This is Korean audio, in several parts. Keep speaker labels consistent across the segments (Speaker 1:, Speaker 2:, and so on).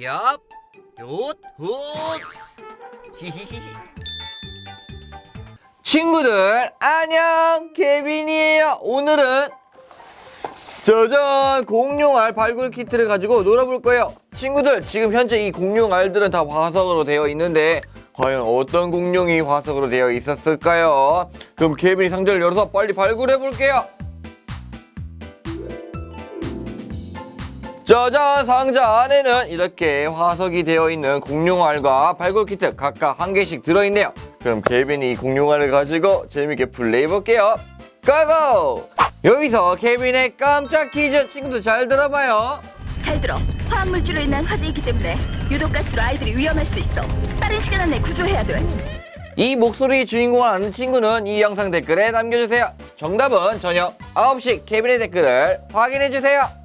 Speaker 1: 얍! 요, 훗. 히히히히. 친구들 안녕! 케빈이에요. 오늘은 짜잔! 공룡알 발굴 키트를 가지고 놀아볼 거예요. 친구들 지금 현재 이 공룡알들은 다 화석으로 되어 있는데 과연 어떤 공룡이 화석으로 되어 있었을까요? 그럼 케빈이 상자를 열어서 빨리 발굴해 볼게요. 저자 상자 안에는 이렇게 화석이 되어 있는 공룡알과 발굴 키트 각각 한 개씩 들어있네요. 그럼 케빈이 이 공룡알을 가지고 재밌게 플레이해볼게요. 고고! 여기서 케빈의 깜짝 퀴즈 친구들 잘 들어봐요.
Speaker 2: 잘 들어. 화학물질로 인한 화재이기 때문에 유독가스로 아이들이 위험할 수 있어. 빠른 시간 안에 구조해야 돼.
Speaker 1: 이 목소리 주인공을 아는 친구는 이 영상 댓글에 남겨주세요. 정답은 저녁 9시 케빈의 댓글을 확인해주세요.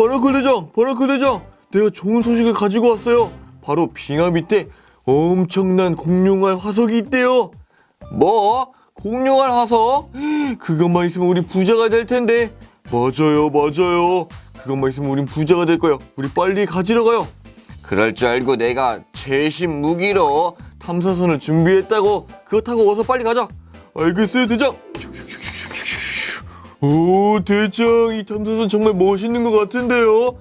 Speaker 3: 버럭크 대장, 버럭크 대장, 내가 좋은 소식을 가지고 왔어요. 바로 빙하 밑에 엄청난 공룡알 화석이 있대요.
Speaker 1: 뭐? 공룡알 화석?
Speaker 3: 그것만 있으면 우리 부자가 될 텐데. 맞아요, 맞아요. 그것만 있으면 우린 부자가 될 거야. 우리 빨리 가지러 가요.
Speaker 1: 그럴 줄 알고 내가
Speaker 3: 최신 무기로 탐사선을 준비했다고. 그거 타고 어서 빨리 가자. 알겠어요, 대장. 오 대장 이 탐사선 정말 멋있는 것 같은데요?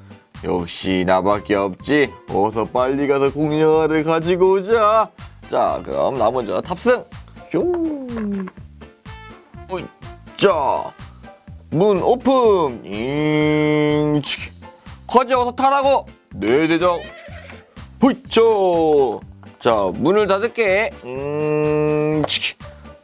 Speaker 1: 역시 나밖에 없지. 어서 빨리 가서 공룡알을 가지고 오자. 자 그럼 나 먼저 탑승. 슝. 자, 문 오픈. 잉. 커지 어서 타라고. 네 대장. 후이죠. 자 문을 닫을게. 음. 치킨.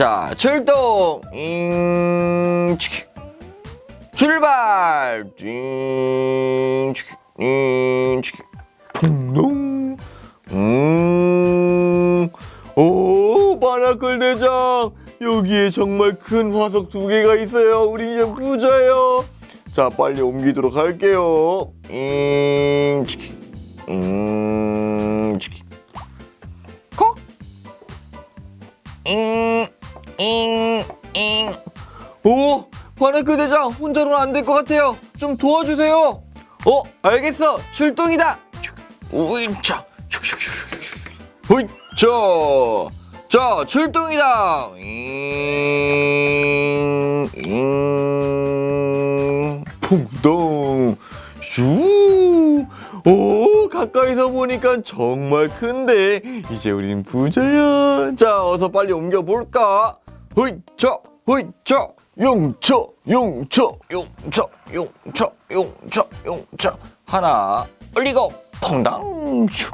Speaker 1: 자, 출동! 잉, 치키.
Speaker 4: 출발! 잉, 치키. 잉, 치키.
Speaker 1: 풍동!
Speaker 4: 음,
Speaker 1: 오, 바라클 대장! 여기에 정말 큰 화석 두 개가 있어요. 우리 이제 부자예요. 자, 빨리 옮기도록 할게요.
Speaker 4: 음, 치키.
Speaker 1: 음. 바라클 대장 혼자로는 안 될 것 같아요. 좀 도와주세요.
Speaker 4: 어 알겠어 출동이다 우이차 후이차 자 출동이다 잉 잉
Speaker 1: 풍덩. 슈. 오, 가까이서 보니까 정말 큰데 이제 우린 부자야. 자, 어서 빨리 옮겨 볼까?
Speaker 4: 후이차 후이차
Speaker 1: 용처, 용처.
Speaker 4: 용차 용차 용차 용차 하나 올리고 퐁당 슉.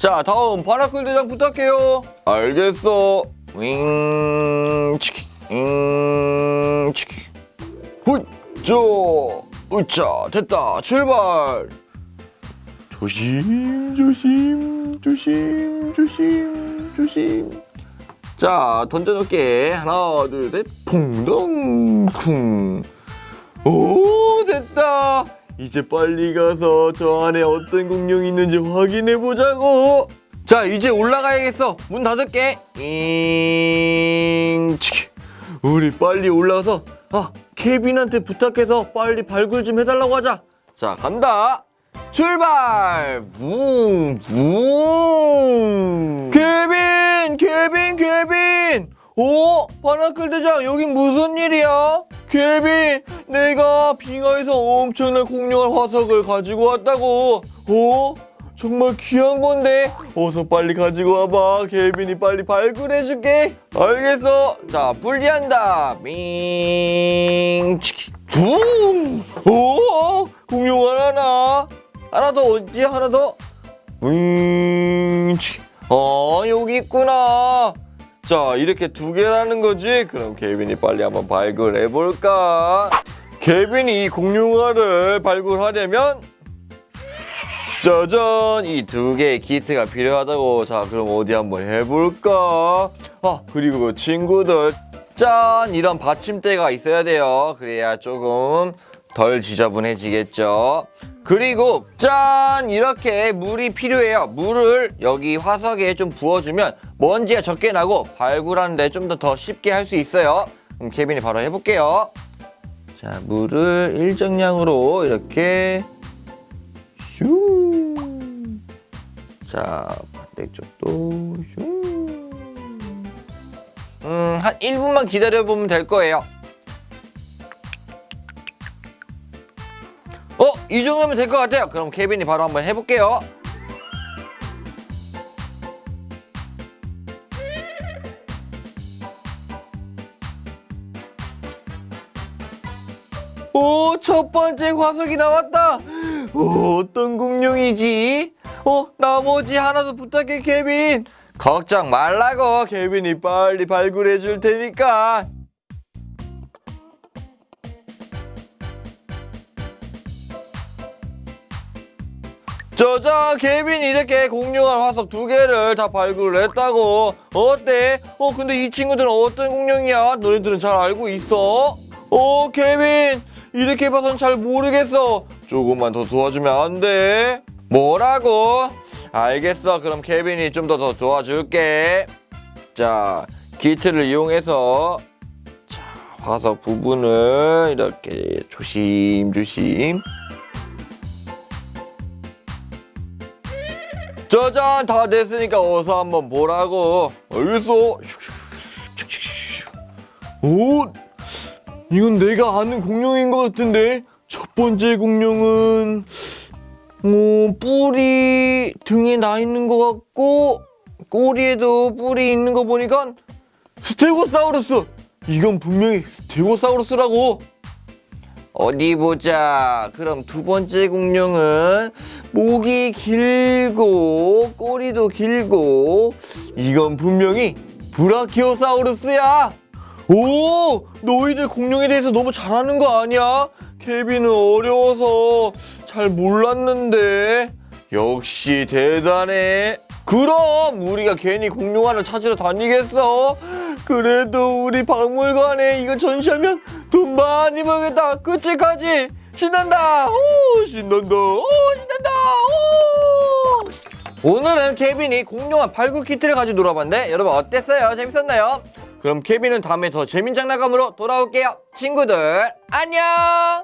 Speaker 4: 자 다음 바라클 대장 부탁해요 알겠어 윙 치키 윙 치키 후이차 으차 됐다 출발
Speaker 1: 조심, 조심, 조심, 조심, 조심.
Speaker 4: 자 던져놓게. 하나 둘 셋.
Speaker 1: 퐁덩, 쿵. 오, 됐다. 이제 빨리 가서 저 안에 어떤 공룡이 있는지 확인해 보자고.
Speaker 4: 자 이제 올라가야겠어. 문 닫을게. 잉 치키.
Speaker 1: 우리 빨리 올라가서 아 케빈한테 부탁해서 빨리 발굴 좀 해달라고 하자.
Speaker 4: 자 간다. 출발! 붕 붕.
Speaker 1: 케빈, 케빈, 케빈. 오, 바나클 대장 여긴 무슨 일이야? 케빈, 내가 빙하에서 엄청난 공룡할 화석을 가지고 왔다고. 어?
Speaker 3: 정말 귀한 건데 어서 빨리 가지고 와봐 케빈이 빨리 발굴해줄게
Speaker 1: 알겠어. 자, 분리한다. 밍, 치키, 붕.
Speaker 3: 오 공룡 하나
Speaker 1: 하나 더 어디 하나 더. 윙, 치키. 어, 여기 있구나.
Speaker 3: 자 이렇게 두 개라는 거지 그럼 케빈이 빨리 한번 발굴해 볼까 케빈이 이 공룡알을 발굴하려면 짜잔 이 두 개의 키트가 필요하다고 자 그럼 어디 한번 해볼까 아 그리고 그 친구들
Speaker 1: 짠! 이런 받침대가 있어야 돼요. 그래야 조금 덜 지저분해지겠죠. 그리고 짠! 이렇게 물이 필요해요. 물을 여기 화석에 좀 부어주면 먼지가 적게 나고 발굴하는데 좀 더 더 쉽게 할 수 있어요. 그럼 케빈이 바로 해볼게요. 자, 물을 일정량으로 이렇게 슝. 자, 반대쪽도 슝. 음, 한 1분만 기다려보면 될 거예요. 이 정도면 될 것 같아요. 그럼 케빈이 바로 한번 해볼게요. 오, 첫 번째 화석이 나왔다. 오, 어떤 공룡이지? 어, 나머지 하나도 부탁해, 케빈. 걱정 말라고.
Speaker 3: 케빈이 빨리 발굴해 줄 테니까
Speaker 1: 저자 케빈이 이렇게 공룡한 화석 두 개를 다 발굴을 했다고 어때? 어 근데 이 친구들은 어떤 공룡이야? 너네들은 잘 알고 있어? 어 케빈 이렇게 봐선 잘 모르겠어 조금만 더 도와주면 안 돼? 뭐라고? 알겠어 그럼 케빈이 좀 더 더 도와줄게 자 키트를 이용해서 자 화석 부분을 이렇게 조심조심 짜잔 다 됐으니까 어서 한번 보라고.
Speaker 3: 알겠어 오 이건 내가 아는 공룡인 것 같은데? 첫 번째 공룡은
Speaker 1: 어, 뿔이 등에 나 있는 것 같고 꼬리에도 뿔이 있는 거 보니까
Speaker 3: 스테고사우루스. 이건 분명히 스테고사우루스라고
Speaker 1: 어디 보자 그럼 두 번째 공룡은 목이 길고 꼬리도 길고
Speaker 3: 이건 분명히 브라키오사우루스야 오 너희들 공룡에 대해서 너무 잘하는 거 아니야? 케빈은 어려워서 잘 몰랐는데 역시 대단해 그럼 우리가 괜히 공룡 하나 찾으러 다니겠어? 그래도 우리 박물관에 이거 전시하면 돈 많이 벌겠다 그치까지 신난다. 오 신난다. 오 신난다. 오.
Speaker 1: 오늘은 케빈이 공룡한 발굴 키트를 가지고 놀아봤는데 여러분 어땠어요? 재밌었나요? 그럼 케빈은 다음에 더 재민 장난감으로 돌아올게요. 친구들 안녕